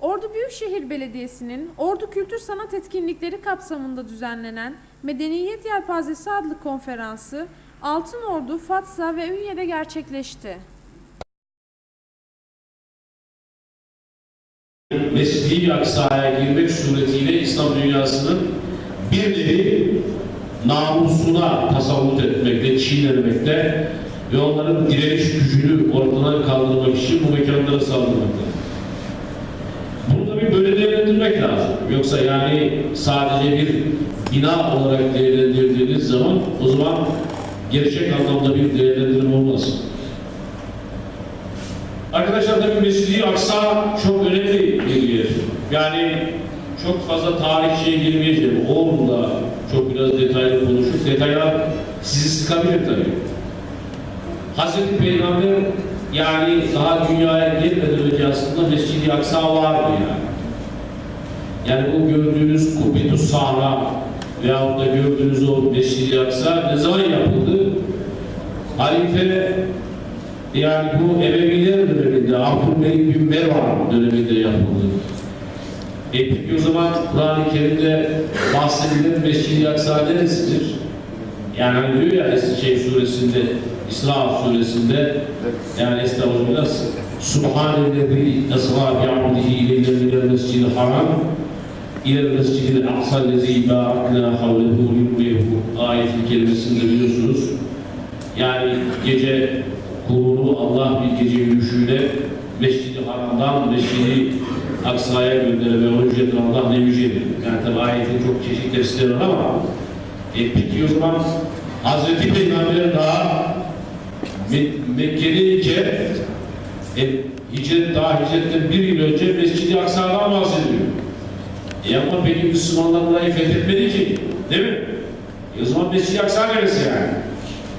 Ordu Büyükşehir Belediyesi'nin Ordu Kültür Sanat Etkinlikleri kapsamında düzenlenen Medeniyet Yelpazesi adlı konferansı Altınordu, Fatsa ve Ünye'de gerçekleşti. Mescid-i Aksa'ya girmek suretiyle İslam dünyasının bir nevi namusuna tasavvut etmekte, çiğnemekte ve onların direniş gücünü ortadan kaldırmak için bu mekanlara saldırmakta. Bunu da bir böyle değerlendirmek lazım. Yoksa yani sadece bir bina olarak değerlendirdiğiniz zaman o zaman gerçek anlamda bir değerlendirme olmaz. Arkadaşlar tabii Mescid-i Aksa çok önemli bir yer. Yani çok fazla tarihçiye girmeyeceğim. Oğlumla çok biraz detaylı konuşup detaylar sizi sıkabilir tabii. Hazreti Peygamber yani daha dünyaya gelmeden önce aslında Mescid-i Aksa vardı yani. Yani bu gördüğünüz Kubbetus Sahra veyahut da gördüğünüz o Mescid-i Aksa ne zaman yapıldı? Halife yani bu Emeviler döneminde, Abdülmelik bin Mervan döneminde yapıldı. E peki o zaman Kur'an-ı Kerim'de bahsedilen Aksa neresidir? Yani hani diyor ya şey suresinde, İsra suresinde yani estağfurullah Subhanellezi esra bi'abdihi ileyne minel mescidil haram ilel mescidil aqsa lezi barakna havlehu yurriyehu ayet-i kerimesinde biliyorsunuz. Yani gece kulunu Allah bir gece yürüyüşüyle Mescid-i Haram'dan Mescid-i Aksa'ya gönderir ve onun ücretini Allah ne yücedir. Yani tabi ayetin çok çeşitli tefsirleri var ama e, peki o zaman Hazreti Peygamber daha Me- Mekke'deyken e, hicret daha hicretten bir yıl önce Mescid-i Aksa'dan bahsediyor. E ama peki Müslümanlar burayı fethetmedi ki. Değil mi? E o zaman Mescid-i Aksa neresi yani?